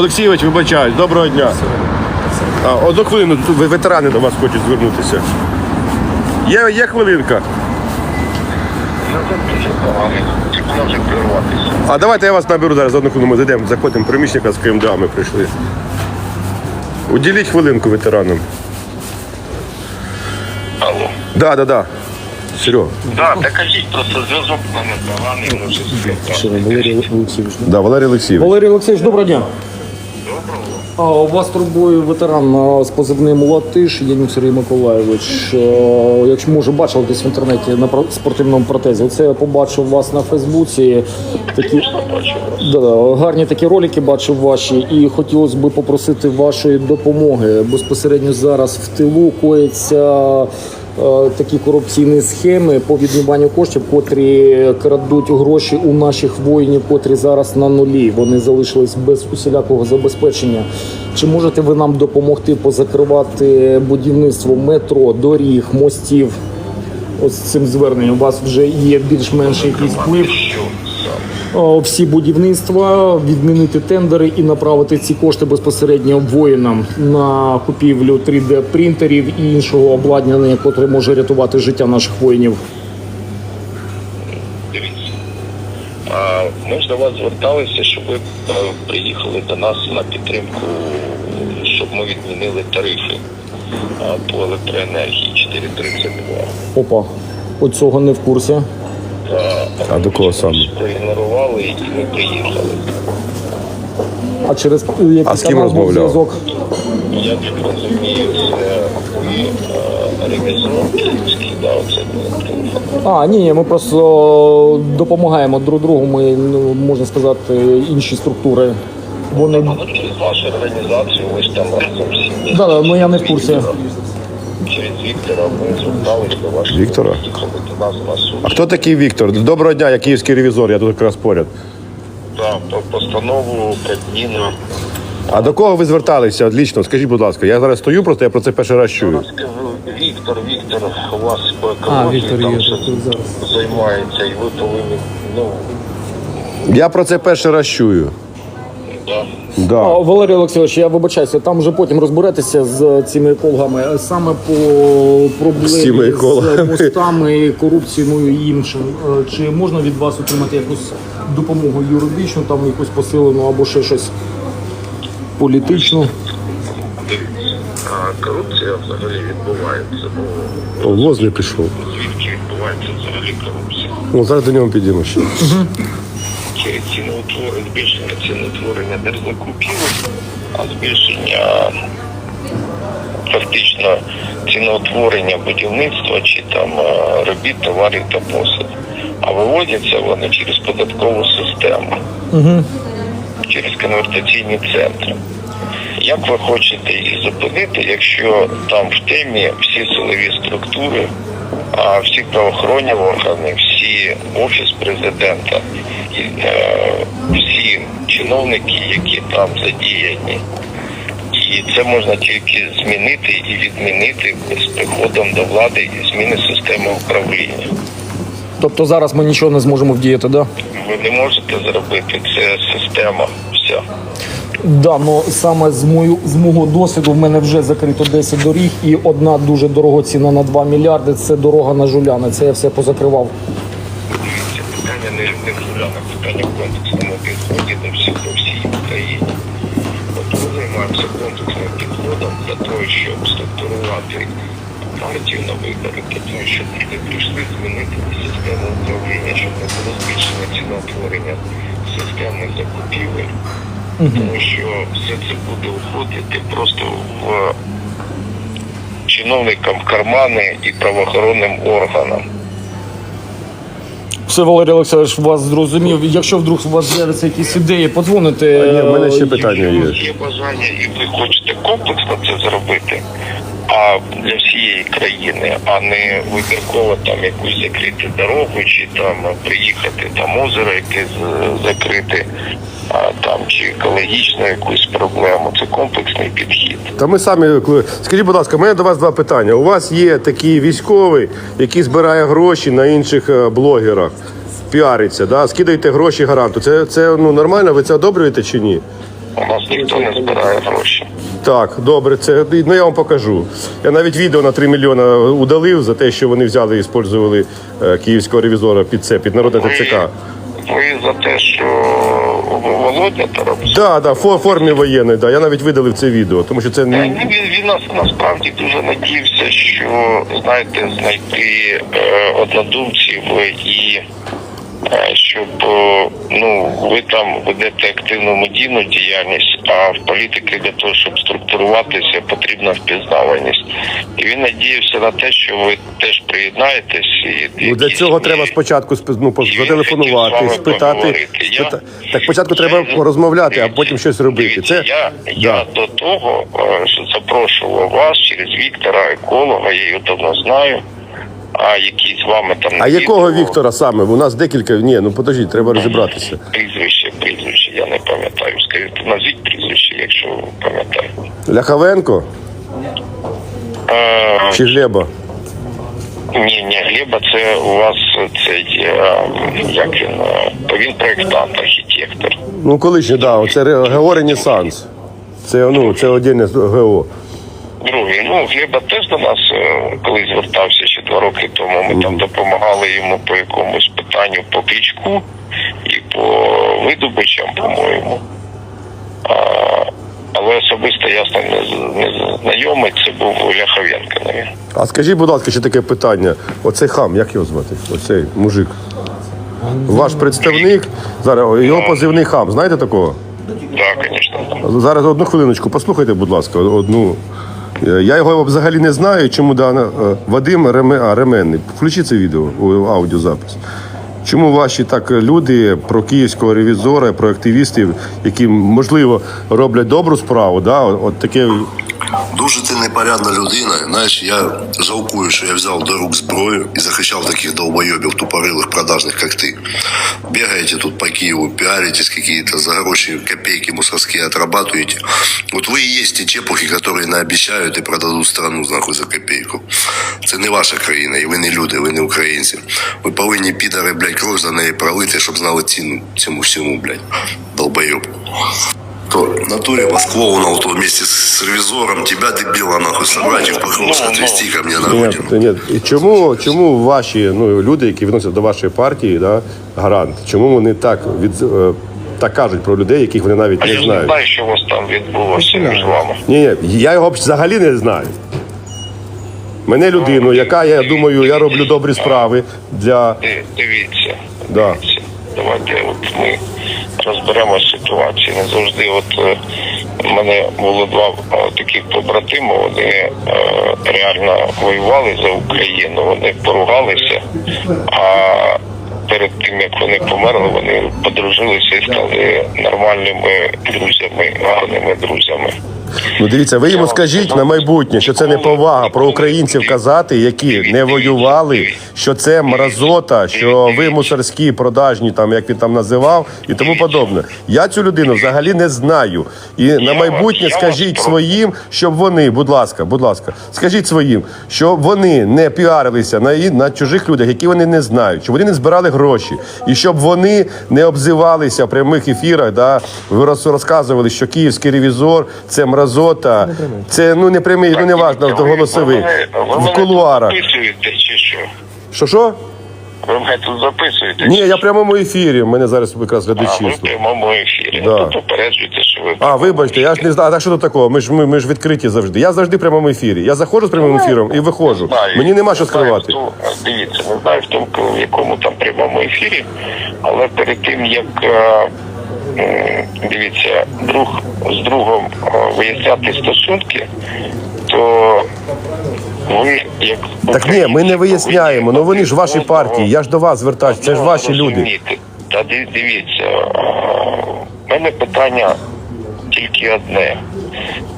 Олексійович, вибачаюсь, доброго дня. А, одну хвилину, тут ветерани до вас хочуть звернутися. Є, є хвилинка. А давайте я вас наберу зараз одну хвилину. Ми зайдемо, заходимо приміщника з КМДА, ми прийшли. Уділіть хвилинку ветеранам. Алло. Да, да, да. Серега. Да, та кажіть, просто зв'язок поганий. Валерій Олексійович. Да, Валерій Олексійович. Валерій Олексійович, доброго дня. А, у вас турбує ветеран з позивним Латиш Янюк Сергій Миколаєвич. Якщо може бачили десь в інтернеті на спортивному протезі. Оце я побачив вас на Фейсбуці. Такі да, гарні такі ролики бачив ваші, і хотілося б попросити вашої допомоги. Безпосередньо зараз в тилу коїться. Е, Такі корупційні схеми по відмиванню коштів, котрі крадуть гроші у наших воїнів, котрі зараз на нулі. Вони залишились без усілякого забезпечення. Чи можете ви нам допомогти позакривати будівництво метро, доріг, мостів? Ось цим зверненням у вас вже є більш-менш якийсь вплив. О, всі будівництва, відмінити тендери і направити ці кошти безпосередньо воїнам на купівлю 3D принтерів і іншого обладнання, яке може рятувати життя наших воїнів. Ми ж до вас зверталися, щоб ви е, приїхали до нас на підтримку, щоб ми відмінили тарифи по електроенергії 432. Опа, оцього не в курсі. А до кого саме? Проігнорували і ми приїхали. А через який А з ким розмовляв? зв'язок? Я так розумію, це е, ревізор київський, да, оце телефон. А, ні, ні, ми просто допомагаємо друг другу. Ми ну, можна сказати, інші структури. Вони Ну, через вашу організацію, ви ж там разом всі. Да, да, ну, я не в курсі. Через Віктора ми зверталися до вашого. Віктора? До нас на суд. А хто такий Віктор? Доброго дня, я київський ревізор, я тут якраз поряд. Да, по постанову Кабміну. А до кого ви зверталися? От Лічно, скажіть, будь ласка, я зараз стою, просто я про це перший раз чую. Віктор, Віктор, у вас по екології Віктор там є, щось тут зараз. займається, і ви повинні, ну, Я про це перший раз чую. Да. А, Валерій Олексійович, я вибачаюся, там вже потім розберетеся з цими екологами. Саме по проблемі З екологами. мостами, корупцією і іншим. Е, Чи можна від вас отримати якусь допомогу юридичну, там якусь посилену або ще щось політичну? А корупція взагалі відбувається. Ну, О, Воз пішов. звідки відбувається взагалі корупція? Ну, зараз до нього підіймо ще. Ціноутворення, збільшення ціноутворення держзакупівель, а збільшення фактично ціноутворення будівництва чи там е, робіт товарів та послуг. А виводяться вони через податкову систему, через конвертаційні центри. Як ви хочете їх зупинити, якщо там в темі всі силові структури, а всі правоохоронні органи, всі офіс президента, всі чиновники, які там задіяні, і це можна тільки змінити і відмінити з приходом до влади і зміни системи управління. Тобто зараз ми нічого не зможемо вдіяти, да? Ви не можете зробити це система. Вся. Да, ну саме з мою з мого досвіду в мене вже закрито 10 доріг, і одна дуже дорогоцінна на 2 мільярди. Це дорога на Жуляни. Це я все позакривав. Не, не питання в комплексному підході до всіх по всій Україні. От ми займаємося комплексним підходом для того, щоб структурувати партію на вибори, для того, щоб люди прийшли змінити систему управління, щоб не було збільшення ціноутворення системних закупівель. Тому що все це буде уходити просто в чиновникам кармани і правоохоронним органам. Все, Валерій Олександрович, вас зрозумів. Якщо вдруг у вас з'являться якісь ідеї, подзвоните. А, ні, в мене ще Е, питання є. Якщо є бажання і ви хочете комплексно це зробити, а для всієї країни, а не вибірково там якусь закрити дорогу, чи там приїхати там озеро якесь з- закрити, а там чи екологічну якусь проблему. Це комплексний підхід. Та ми самі скажіть, будь ласка, у мене до вас два питання. У вас є такий військовий, який збирає гроші на інших е, блогерах, піариться, да? скидаєте гроші гаранту. Це, це ну, нормально? Ви це одобрюєте чи ні? У нас ніхто не збирає гроші. Так, добре, це ну я вам покажу. Я навіть відео на 3 мільйони удалив за те, що вони взяли і використовували е, київського ревізора під це, під народне ТЦК. Ви за те, що Володя Тарабусь? Да, да, в формі воєнної, да. Я навіть видалив це відео, тому що це не. Він, він нас насправді дуже надіявся, що знаєте, знайти е, однодумців і е, щоб е, ну ви там ведете активну медійну діяльність, а в політики для того, щоб структуруватися, потрібна впізнаваність. І він надіявся на те, що ви теж приєднаєтесь і Ну, для цього ні- треба спочатку ну, І зателефонувати, спитати. Я- Так спочатку треба Я- розмовляти, а потім щось робити. Дивіться, Це я, я до того, е, запрошував вас через Віктора, еколога, я його давно знаю. А з вами там А якого Віктора саме? У нас декілька. Ні, ну подождіть, треба розібратися. Прізвище, прізвище, я не пам'ятаю. Скажіть, назвіть прізвище, якщо ви пам'ятаєте. Ляховенко Е, чи Глеба? ні, ні, Глеба, це у вас цей, е, як він, е, він проєктант, архітектор. Ну, колишній, да, оце Ре- ГО Ренесанс. Це ну, це отдільне ГО. Другий, ну Глеба теж до нас е, колись звертався ще два роки тому. Ми там допомагали йому по якомусь питанню по крічку і по видобичам, по-моєму. А, але особисто я з ним не, знайомий, це був Ляховенко, навіть. А скажіть, будь ласка, ще таке питання. Оцей хам, як його звати? Оцей мужик. Ваш представник, зараз його позивний хам, знаєте такого? Так, звісно. Зараз одну хвилиночку, послухайте, будь ласка, одну. Е, Я його взагалі не знаю, чому да, е, Вадим Реме, а, Ременний. Включи це відео, у- аудіозапис. Чому ваші так люди про київського ревізора, про активістів, які можливо роблять добру справу, да, от таке Дуже ти непорядна людина. Знаєш, я жалкую, що я взяв до рук зброю і захищав таких долбойобів тупорилих продажних, як ти. Бігаєте тут по Києву, піаритесь какие-то за гроші, копейки мусорські отрабатуєте. Вот ви і є ті чепухи, які наобіцяють і продадуть страну нахуй за копейку. Це не ваша країна, і ви не люди, ви не українці. Ви повинні підари, блядь, кров за неї пролити, щоб знали ціну цьому всьому, блядь, долбойоб. То в натуре Москву вот вместе с ревизором тебя дебила нахуй собрать и в Покровск Ну, ну. отвезти ко мне на Ні, родину. ні. І чому, чому ваші ну, люди, які відносяться до вашої партії, да, гарант, чому вони так від е, так кажуть про людей, яких вони навіть А не я не знають? знаю, що у вас там відбулося між вами. Ні, ні, я його взагалі не знаю. Мене людину, яка, я думаю, я роблю добрі справи для. Ди- Дивіться. Да. Дивіться. Давайте от ми розберемо ситуацію. Не завжди, от е, в мене було два е, таких побратими, вони е, реально воювали за Україну, вони поругалися, а перед тим як вони померли, вони подружилися і стали нормальними друзями, гарними друзями. Ну дивіться, ви йому скажіть на майбутнє, що це не повага про українців казати, які не воювали, що це мразота, що ви мусорські, продажні, там як він там називав, і тому подобне. Я цю людину взагалі не знаю. І на майбутнє скажіть своїм, щоб вони, будь ласка, будь ласка, скажіть своїм, щоб вони не піарилися на, на чужих людях, які вони не знають, щоб вони не збирали гроші, і щоб вони не обзивалися в прямих ефірах. Да, розказували, що київський ревізор це мразота, це ну не прямий, ну не важно, Ви- то голосовий в кулуарах. Записуєте чи що? Що що? Ви мене тут записуєте? Ні, я в прямому ефірі. У мене зараз якраз А, ви глядачі. в прямому ефірі. Да. Ну, попереджуйте, що ви. А, вибачте, я ж не знаю, а так що до такого. Ми ж ми, ми ж відкриті завжди. Я завжди в прямому ефірі. Я заходжу з прямим ефіром і виходжу. Знаю. Мені нема що знаю, скривати. хто- Дивіться, не знаю в тому, в якому там прямому ефірі, але перед тим як е, м, дивіться, друг з другом виясняти стосунки, то ви як Так ні, ми не виясняємо. Ну вони ж ваші партії. Я ж до вас звертаюсь. Це ж ваші люди. Та ди- дивіться, в мене питання тільки одне.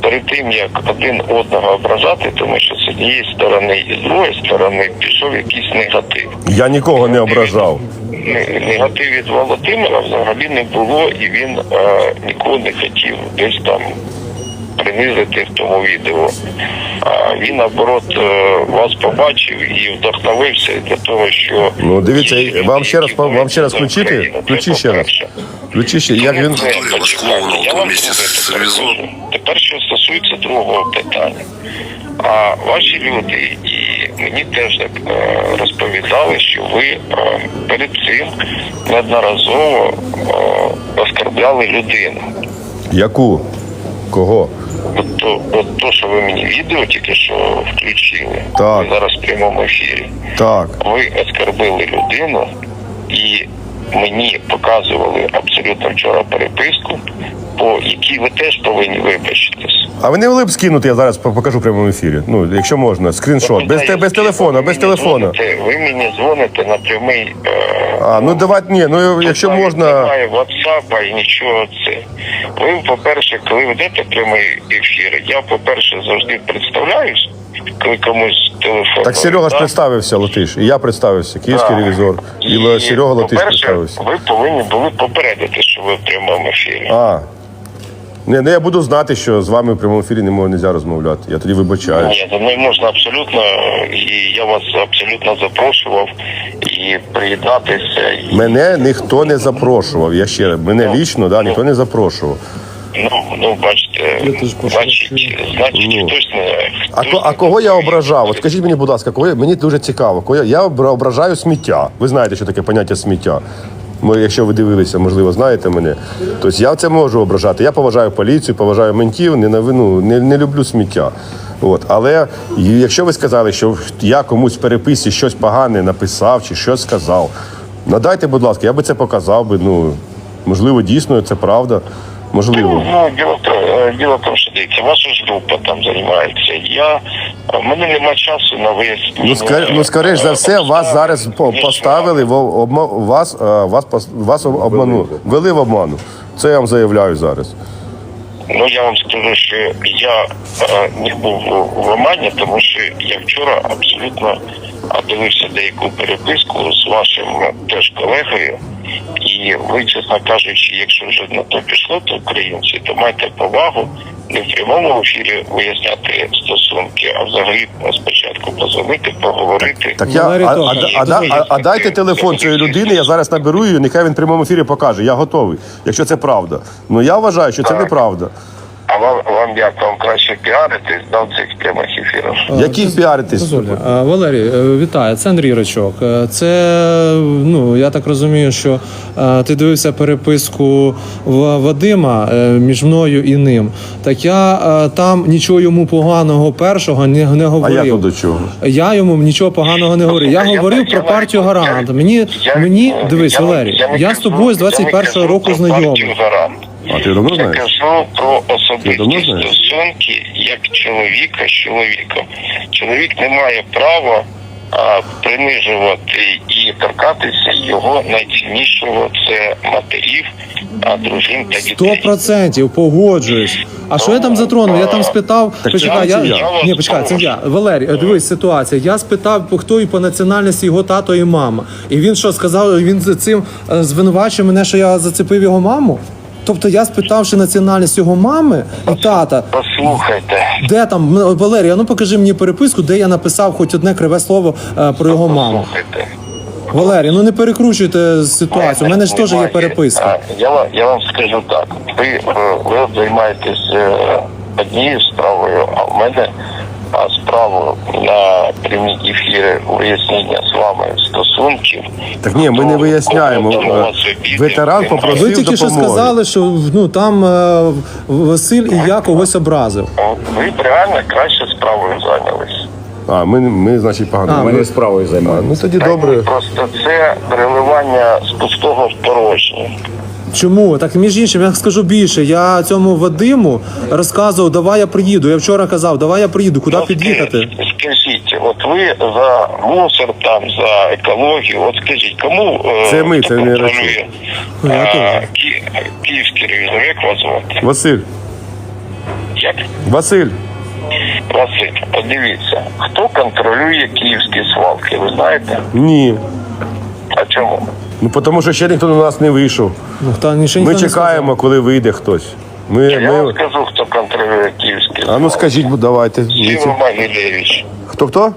Перед тим як один одного ображати, тому що з однієї сторони і з другої сторони пішов якийсь негатив. Я нікого не ображав. Негатив від Володимира взагалі не було, і він е, нікого не хотів десь там принизити в тому відео. А він наоборот е, вас побачив і вдохновився для того, що Ну дивіться, люди, вам ще раз вам ще раз включити? Включи ще раз. Включи ще. Як він. Тепер ревізором. скажу. Тепер що стосується другого питання. А ваші люди і мені теж так е, розповідали, що ви е, перед цим неодноразово оскорбляли людину. Яку? Кого? То, от то, що ви мені відео тільки що включили, Так. ви зараз в прямому ефірі. Так. Ви оскорбили людину і мені показували абсолютно вчора переписку, по якій ви теж повинні вибачитись. А ви не могли б скинути, я зараз покажу в прямому ефірі. Ну, якщо можна, скріншот. Без, те- без телефона, без телефона. дзвоните- Ви мені дзвоните на прямий. Е, А, ну давайте, ні, ну якщо навіть можна. Немає WhatsApp і нічого це. Ви, по-перше, коли ведете прямий ефір, я, по-перше, завжди представляюсь, коли комусь телефон. Так Серега ж представився, Латиш, і я представився, київський ревізор. І, Серега Латиш по-перше, представився. Ви повинні були попередити, що ви в прямому ефірі. А. Не, ну я буду знати, що з вами в прямому ефірі не можна розмовляти. Я тоді вибачаю. Ні, то не можна абсолютно, і я вас абсолютно запрошував і приєднатися. І, Мене ніхто не запрошував. Я ще раз, мене лічно да, ніхто не запрошував. ну, ну, бачите, значить, значить, Ну. хтось не. А, хтось а не кого я ображав? От скажіть мені, будь ласка, кого я, мені дуже цікаво. Кого я, я ображаю сміття. Ви знаєте, що таке поняття сміття. Ми, якщо ви дивилися, можливо, знаєте мене. Тобто я це можу ображати. Я поважаю поліцію, поважаю ментів, не, ну, не, не люблю сміття. От. Але якщо ви сказали, що я комусь в переписці щось погане написав чи щось сказав, надайте, будь ласка, я би це показав би. Ну, можливо, дійсно це правда. Можливо. Ну, е, діло в тому, що дивіться, ваша ж група там займається. Я, в мене нема часу на вияснення. Ну, скор, ну скоріш за все, вас зараз по- поставили в обма, вас, е, вас, пос- вас об- обману, вели в обману. Це я вам заявляю зараз. Ну я вам скажу, що я е, не був в Омані, тому що я вчора абсолютно дивився деяку переписку з вашим е, теж колегою. І ви, чесно кажучи, якщо вже на то пішло, то українці, то майте повагу не в прямому ефірі виясняти стосунки, а взагалі спочатку позвонити, поговорити. Так я, а, а, а, а, а дайте телефон цієї людини, я зараз наберу її, нехай він в прямому ефірі покаже. Я готовий, якщо це правда. Ну я вважаю, що це неправда. А вам, вам як вам краще піаритись да, в цих прямих ефірах? Яких піаритись? Дозвольте. Валерій, е, вітаю. Це Андрій Рачок. Е, Це ну я так розумію, що е, ти дивився переписку в Вадима е, між мною і ним. Так я е, там нічого йому поганого першого не, не А говорив. я тут до чого? Я йому нічого поганого не говорив. Я я- говорив я про партію навіть- Гарант. Мені Я- мені е, дивись, я Валерій. не Я з тобою з я не 21-го року знайомий. А ти давно Я знаєш? кажу про особисті стосунки як чоловіка з чоловіком. Чоловік не має права а, принижувати і торкатися його найціннішого це матерів, а дружин та Сто процентів погоджуюсь. А що я там затронув? Я там спитав. Так почекай, це я, я. ні, почекай, це я. Валерій, дивись ситуація. Я спитав, хто і по національності його тато і мама. І він що сказав? Він за цим е, звинувачує мене, що я зацепив його маму. Тобто я спитавши національність його мами і тата, Послухайте, де там а ну покажи мені переписку, де я написав хоч одне криве слово е, про його маму. послухайте. Валерій, ну не перекручуйте ситуацію. У мене ж теж є переписка. Я, вам- я вам скажу так. Ви, е, ви займаєтесь е, однією справою, а в мене справу на прямі ефіри вияснення з вами стосунків. Так ні, ми не виясняємо. Ветеран попросив Ви тільки що допомоги. сказали, що ну там е, Василь і я когось образив. Ви б реально краще справою зайнялись. А, ми, ми значить, погано. А, Ми- справою А, займаємося. ну тоді добре. Просто це переливання з пустого в порожнє. Чому? Так між іншим, я скажу більше. Я цьому Вадиму розказував, давай я приїду. Я вчора казав, давай я приїду, куди Ну, під'їхати. скажіть, от ви за мусор, там за екологію. От скажіть, кому е, Це ми, хто це не контролює я теж. Ки- київський ревізор? Як вас звати? Василь, Як Василь, Василь? От дивіться, хто контролює київські свалки? Ви знаєте? ні. А чому? Ну тому що ще ніхто до нас не вийшов. Ну, та ні, ще Ми ніхто не чекаємо, коли вийде хтось. Ми, Я вам ми... скажу, хто контролює київський А ну скажіть, будь- давайте. Сіва Могилевич. Хто хто?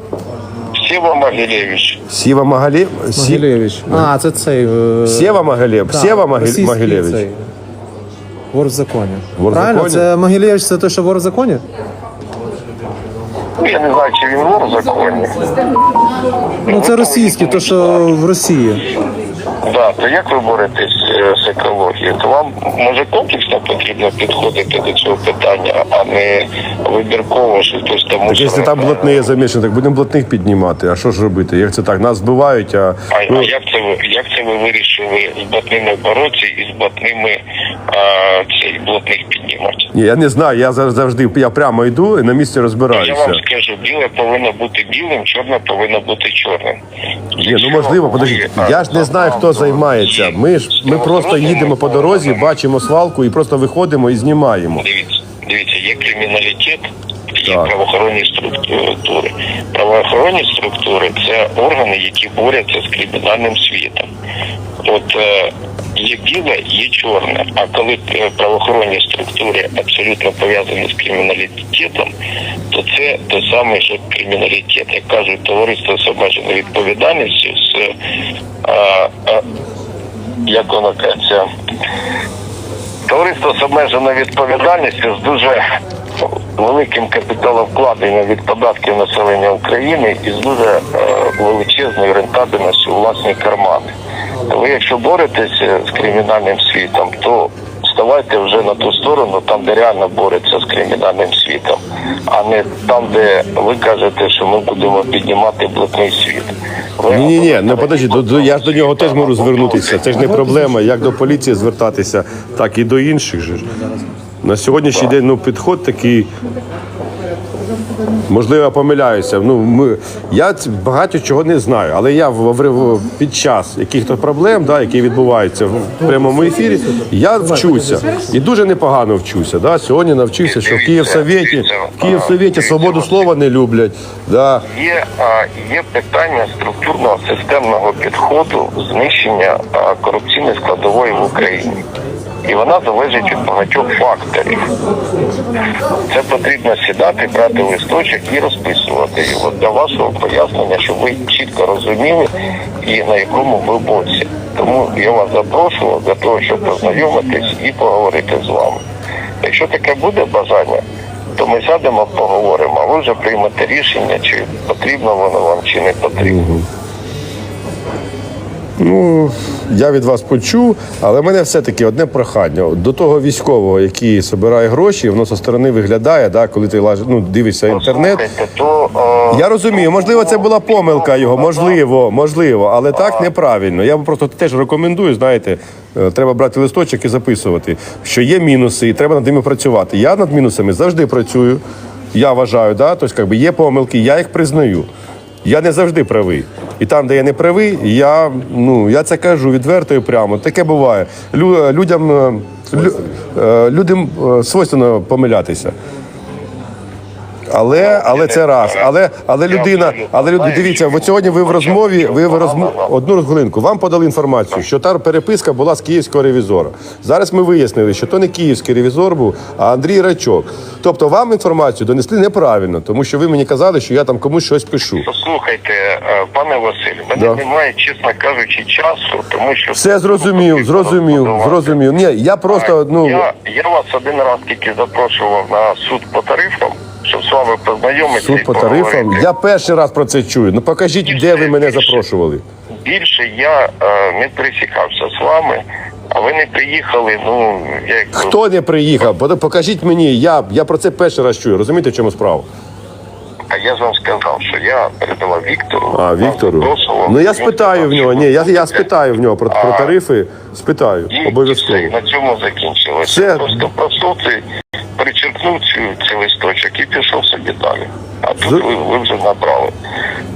Сіва Могилевич. Сєва Магалєв? Сі... А, це цей. е, Сєва Магалєв? так, Сєва Магаль... російський Магілєвич? цей. Вор в законі. Вор в Правильно? законі? Це Могилевич, це той, що вор в законі? Ну, я не знаю, чи він вор в законі. Ну це російський, то що в Росії. Да, то як ви боретесь е, з екологією? То вам може комплексно потрібно підходити до цього питання, а не вибірково, що хтось там Так якщо там блатний замішаний, так будемо блатних піднімати. А що ж робити? Як це так? Нас збивають, а А, ну, а як це ви як це ви вирішили з блатними боротися і з блатними а, цей блатних піднімати? ні, я не знаю. Я зав- завжди я прямо йду і на місці розбираюся. Я вам скажу, біле повинно бути білим, чорне повинно бути чорним. Ні, ну можливо, подождіть. Я ж не знаю, хто займається. Ми ж ми просто їдемо по дорозі, бачимо свалку і просто виходимо і знімаємо. Дивіться, дивіться, є криміналітет, є Так. правоохоронні структури. Правоохоронні структури це органи, які борються з кримінальним світом. От е, є біле, є чорне. А коли е, правоохоронні структури абсолютно пов'язані з криміналітетом, то це те саме, що криміналітет, як кажуть, товариство з обмеженою відповідальністю з е, е, як кажеться, Товариство з обмеженою відповідальністю з дуже великим капіталовкладенням від податків населення України і з дуже е, величезною рентабельністю у власні кармани. Ви, якщо боретесь е, з кримінальним світом, то ставайте вже на ту сторону, там, де реально бореться з кримінальним світом, а не там, де ви кажете, що ми будемо піднімати блатний світ. Ви Ні, ні, ні, ну подожди, до, до, я ж до нього теж можу звернутися. Це ж не проблема. Як до поліції звертатися, так і до інших же. ж. На сьогоднішній день ну, підход такий. Можливо, я помиляюся. Ну, ми, я багато чого не знаю, але я в, в, в- під час яких-то проблем, да, які відбуваються в прямому ефірі, я вчуся. І дуже непогано вчуся. Да. Сьогодні навчився, що в Київсовєті, в Київсовєті свободу слова не люблять. Да. Є, а, є питання структурного системного підходу знищення а, корупційної складової в Україні. І вона залежить від багатьох факторів. Це потрібно сідати, брати листочок і розписувати його для вашого пояснення, щоб ви чітко розуміли і на якому ви боці. Тому я вас запрошував для того, щоб познайомитись і поговорити з вами. Якщо таке буде бажання, то ми сядемо, поговоримо, а ви вже приймете рішення, чи потрібно воно вам, чи не потрібно. Ну, я від вас почув, але в мене все-таки одне прохання. До того військового, який збирає гроші, воно зі сторони виглядає, да, коли ти лаж- ну, дивишся інтернет. То, е, Я розумію, можливо, це була помилка його, можливо, можливо, але так неправильно. Я просто теж рекомендую, знаєте, е, треба брати листочок і записувати, що є мінуси, і треба над ними працювати. Я над мінусами завжди працюю. Я вважаю, да, тобто, якби є помилки, я їх признаю. Я не завжди правий. І там, де я не правий, я, ну, я це кажу відверто і прямо. Таке буває. Лю, людям, е, лю, е, людям е, свойственно помилятися. Але, але це раз. Але, але людина, але люд- дивіться, от сьогодні ви в розмові, ви в розмові, одну хвилинку, вам подали інформацію, що та переписка була з київського ревізора. Зараз ми вияснили, що то не київський ревізор був, а Андрій Рачок. Тобто вам інформацію донесли неправильно, тому що ви мені казали, що я там комусь щось пишу. Послухайте, е, пане Василь, мене Да. немає, чесно кажучи, часу, тому що Все зрозумів, зрозумів, зрозумів. Ні, я просто, ну. Я, я вас один раз тільки запрошував на суд по тарифам, щоб з вами познайомитися. Суд по тарифам. Я перший раз про це чую. Ну покажіть, де ви мене запрошували. Більше я е, не пересікався з вами, а ви не приїхали. Ну як Хто не приїхав? Покажіть мені. Я, я про це перший раз чую. Розумієте, в чому справа? А я ж вам сказав, що я передавав Віктору. А, Віктору. запрошував. Ну я спитаю в нього. Ні, я, я спитаю в нього про, про тарифи. Спитаю. І Обов'язково. все, на цьому закінчилося. Все. Просто цей, причеркнув цю, цей листочок і пішов собі далі. А тут З- ви, ви вже набрали.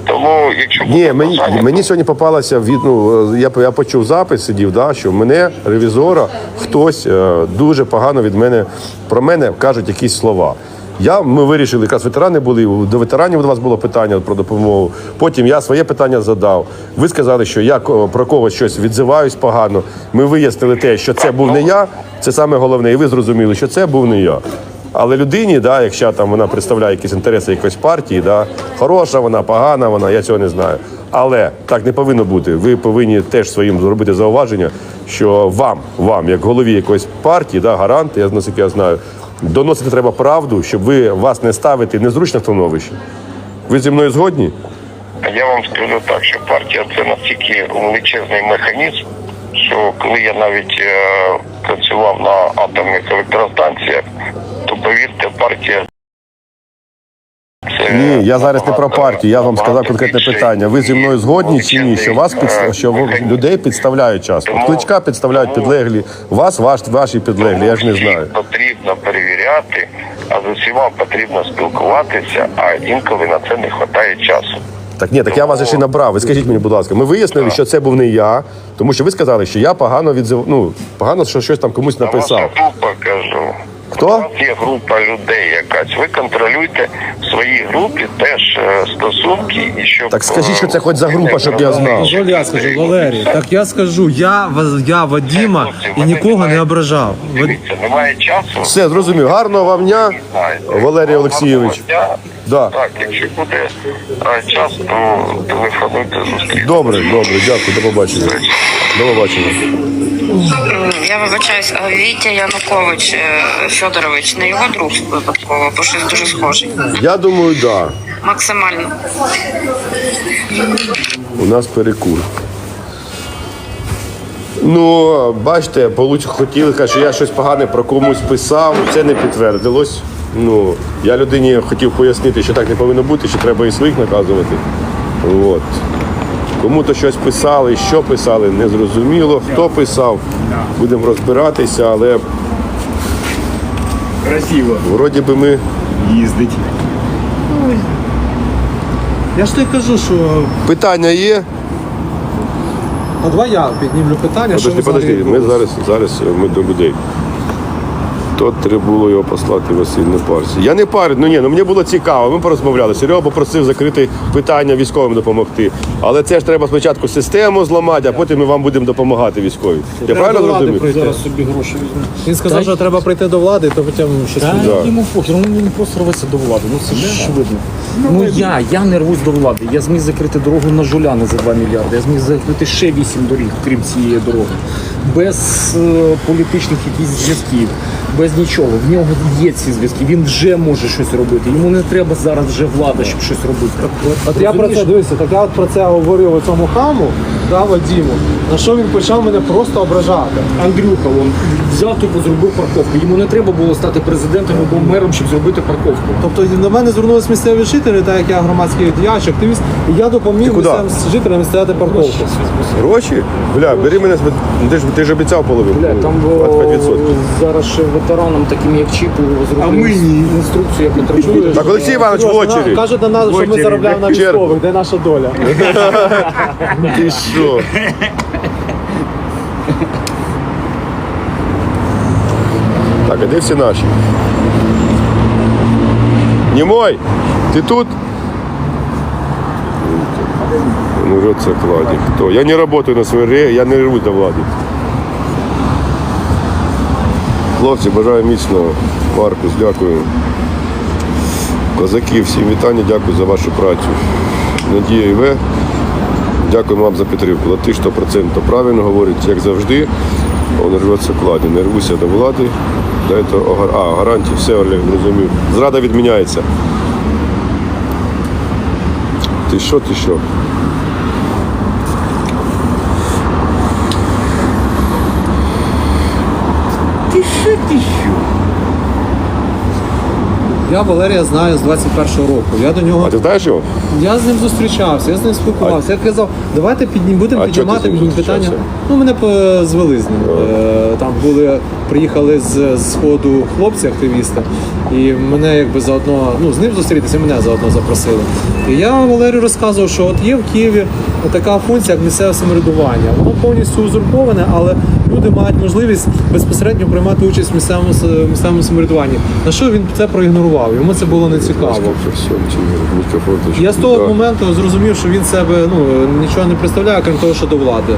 Тому, якщо Ні, мені, бажання, мені сьогодні попалося від ну, я, я почув запис, сидів, да, що мене, ревізора, хтось е, дуже погано від мене про мене кажуть якісь слова. Я, ми вирішили, якраз ветерани були, до ветеранів у вас було питання про допомогу. Потім я своє питання задав. Ви сказали, що я про когось щось відзиваюсь погано. Ми вияснили те, що це був не я, це саме головне, і ви зрозуміли, що це був не я. Але людині, да, якщо там вона представляє якісь інтереси якоїсь партії, да, хороша вона, погана вона, я цього не знаю. Але так не повинно бути. Ви повинні теж своїм зробити зауваження, що вам, вам, як голові якоїсь партії, да, гарант, я наскільки я знаю, доносити треба правду, щоб ви вас не ставити в незручне становище. Ви зі мною згодні? Я вам скажу так, що партія це настільки величезний механізм, що коли я навіть е, працював на атомних електростанціях, то повірте, партія. Ні, я зараз не про партію. Я вам сказав конкретне питання. Ви зі мною згодні чи ні? Що вас підстав... е, що людей підставляють часто? Кличка підставляють підлеглі. Вас, ваш, ваші підлеглі. Я ж не знаю. Потрібно перевіряти, а з усіма потрібно спілкуватися, а інколи на це не вистачає часу. Так ні, так я вас ще набрав. Ви скажіть мені, будь ласка, ми вияснили, що це був не я, тому що ви сказали, що я погано відзив... ну, погано, що щось там комусь написав. група, кажу. Хто? У вас є група людей якась. Ви контролюєте в своїй групі теж е, стосунки і щоб... Так скажіть, що це хоч за група, щоб я знав. Дозволь я скажу, Валерій, так я скажу, я, я Вадіма і нікого не ображав. Дивіться, немає часу. Все, зрозумів. Гарного вам дня, Валерій Олексійович. Да. Так, якщо буде е, час, то телефонуйте зустріти. Добре, добре, дякую, до побачення. До побачення. Я вибачаюсь, а Вітя Янукович е, Федорович не його друг випадково, бо щось дуже схожий. Я думаю, так. Да. Максимально. У нас перекур. Ну, бачите, хотіли сказати, що я щось погане про комусь писав, це не підтвердилось. Ну, я людині хотів пояснити, що так не повинно бути, що треба і своїх наказувати. От. Кому-то щось писали, що писали, не зрозуміло. Хто писав, будемо розбиратися, але Красиво вроді би ми. їздить. Я ж тобі кажу, що Питання є. а давай я піднімлю питання, що Подожди, ви подожди, ми зараз, зараз ми до людей. То треба було його послати Василь не парся. Я не парю, ну ні, ну мені було цікаво, ми порозмовляли. Серега попросив закрити питання військовим допомогти. Але це ж треба спочатку систему зламати, а потім ми вам будемо допомагати військові. Я правильно зрозумів? Зараз собі гроші візьму. Він сказав, що треба прийти до влади, то потім щось. Та Да. йому похер, ну він просто рветься до влади. Ну це ж видно. Ну я, я не рвусь до влади. Я зміг закрити дорогу на Жуляни за 2 мільярди. Я зміг закрити ще 8 доріг, крім цієї дороги. Без е, політичних якихось зв'язків, без нічого. В нього є ці зв'язки. Він вже може щось робити. Йому не треба зараз вже влада, щоб щось робити. От я про це дивися, так я от про це говорив у цьому хаму, да, Вадіму, на що він почав мене просто ображати. Андрюха, він взяв тупо зробив парковку. Йому не треба було стати президентом або мером, щоб зробити парковку. Тобто до мене звернулися місцеві жителі, так як я громадський діяч, активіст, і я допоміг місцевим жителям стояти парковку. Гроші? Бля, бери мене, ж, ти ж обіцяв половину. Бля, там о, 25%. зараз ще ветеранам, таким як Чіпу, зробили інструкцію, як потрібно. Так, Олексій Іванович, в очередь. Кажуть до нас, що ми заробляємо на Черг. військових, де наша доля. Ти що? Так, а де всі наші? Німой, ти тут? Ну, це кладі. Хто? Я не працюю на своїй ре, я не рву до влади. Хлопці, бажаю міцного. Маркус, дякую. Козаки, всім вітання, дякую за вашу працю. Надія ІВ. Дякую вам за підтримку. Латиш 100% правильно говорить, як завжди. Он рветься кладі. Не рвуся до влади. Дайте огар... А, гарантії, все, Олег, зрозумів. Зрада відміняється. Ти що, ти що? Що, ти що? Я Валерія знаю з 21-го року. Я до нього А ти знаєш його? Я з ним зустрічався, я з ним спілкувався. Я казав, давайте піднім, будемо А чого ти піднімати з ним питання. зустрічався? Ну, мене звели з ним. Е, Там були, приїхали з з сходу хлопці, активісти, і мене якби заодно, ну, з ним зустрітися, мене заодно запросили. І я Валерію розказував, що от є в Києві така функція, як місцеве самоврядування. Воно повністю узурповане, але люди мають можливість безпосередньо приймати участь в місцевому місцевому самоврядуванні. На що він це проігнорував? Йому це було не цікаво. Я з того моменту зрозумів, що він себе ну нічого не представляє, крім того, що до влади.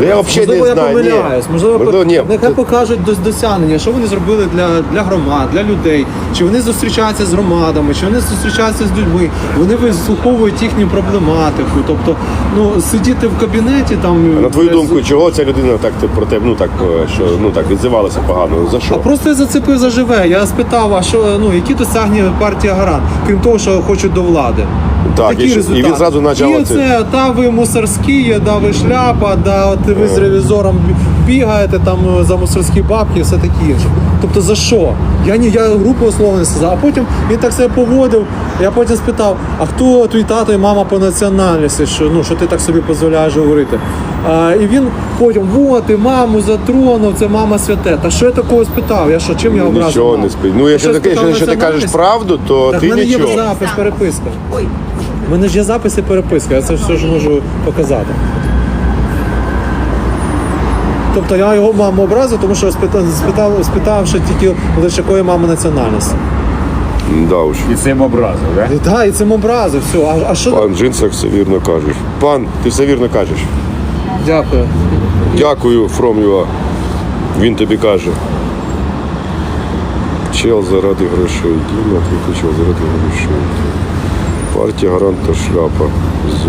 Я Можливо, не я знаю. ні. помиляюсь. Можливо, Можливо, ні. нехай покажуть дос- досягнення, що вони зробили для, для громад, для людей. Чи вони зустрічаються з громадами, чи вони зустрічаються з людьми. Вони вислуховують їхню проблематику. Тобто, ну сидіти в кабінеті там На твою думку, чого ця людина так про тебе, ну так е, що ну так відзивалися погано? За А просто я зацепив за живе. Я спитав, а що ну які досягнення партія Гарант, крім того, що хочуть до влади. Так, Такі і, результати. і він зразу почав І це, та ви мусорські, да ви шляпа, да от ви з ревізором бігаєте там е, за мусорські бабки, все таке інше. Тобто за що? Я ні, я групу слова не сказав. А потім він так себе поводив. Я потім спитав: а хто твій тато і мама по національності? Що ну що ти так собі дозволяєш говорити? А, і він потім, от, ти маму затронув, це мама святе. Та що я такого спитав? Я що, чим я образив? Нічого не спить. Ну, якщо таке, спитав якщо ти кажеш правду, то Так, ти в мене є запис, переписка. У мене ж є запис і переписка, я це все ж можу показати. Тобто я його маму образив, тому що спитав, спитав, спитавши тільки лише якої мами національності. Да уж. І цим образив, да? Так, і цим образив, все. А, а що? Пан Джинсак все вірно кажеш. Пан, ти все вірно кажеш. Дякую. Дякую, From UA. Він тобі каже. Чел заради грошей. Діма, ти чел заради грошей. Партія гаранта шляпа. З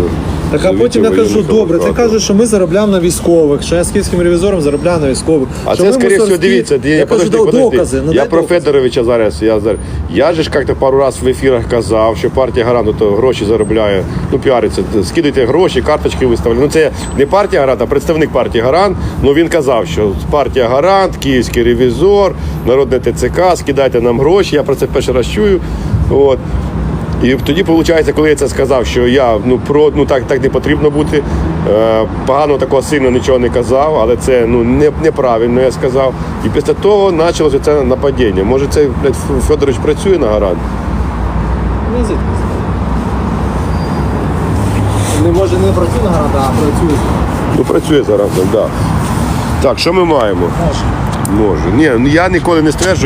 Так а потім я кажу, добре, ти кажеш, що ми заробляємо на військових, що я з київським ревізором заробляю на військових. А що це, ми скоріше всього, мусорські. дивіться, я, я кажу, подожди, «Да, подожди. докази. я про докази». Федоровича зараз. Я, зараз. я же ж як-то пару разів в ефірах казав, що партія Гаранту то гроші заробляє, ну піариться, скидайте гроші, карточки виставляють. Ну це не партія Гарант, а представник партії Гарант. Ну він казав, що партія Гарант, Київський ревізор, Народне ТЦК, скидайте нам гроші. Я про це перший раз чую. От. І тоді, виходить, коли я це сказав, що я ну про ну так, так не потрібно бути. Е, погано такого сильно нічого не казав, але це ну не, неправильно я сказав. І після того почалося це нападіння. Може, це блядь, Федорович працює на гарант? Не. Не може не працює на гаранта, а працює. Ну працює за гарантом, так. Да. Так, що ми маємо? Може. Ні, ну я ніколи не стверджую.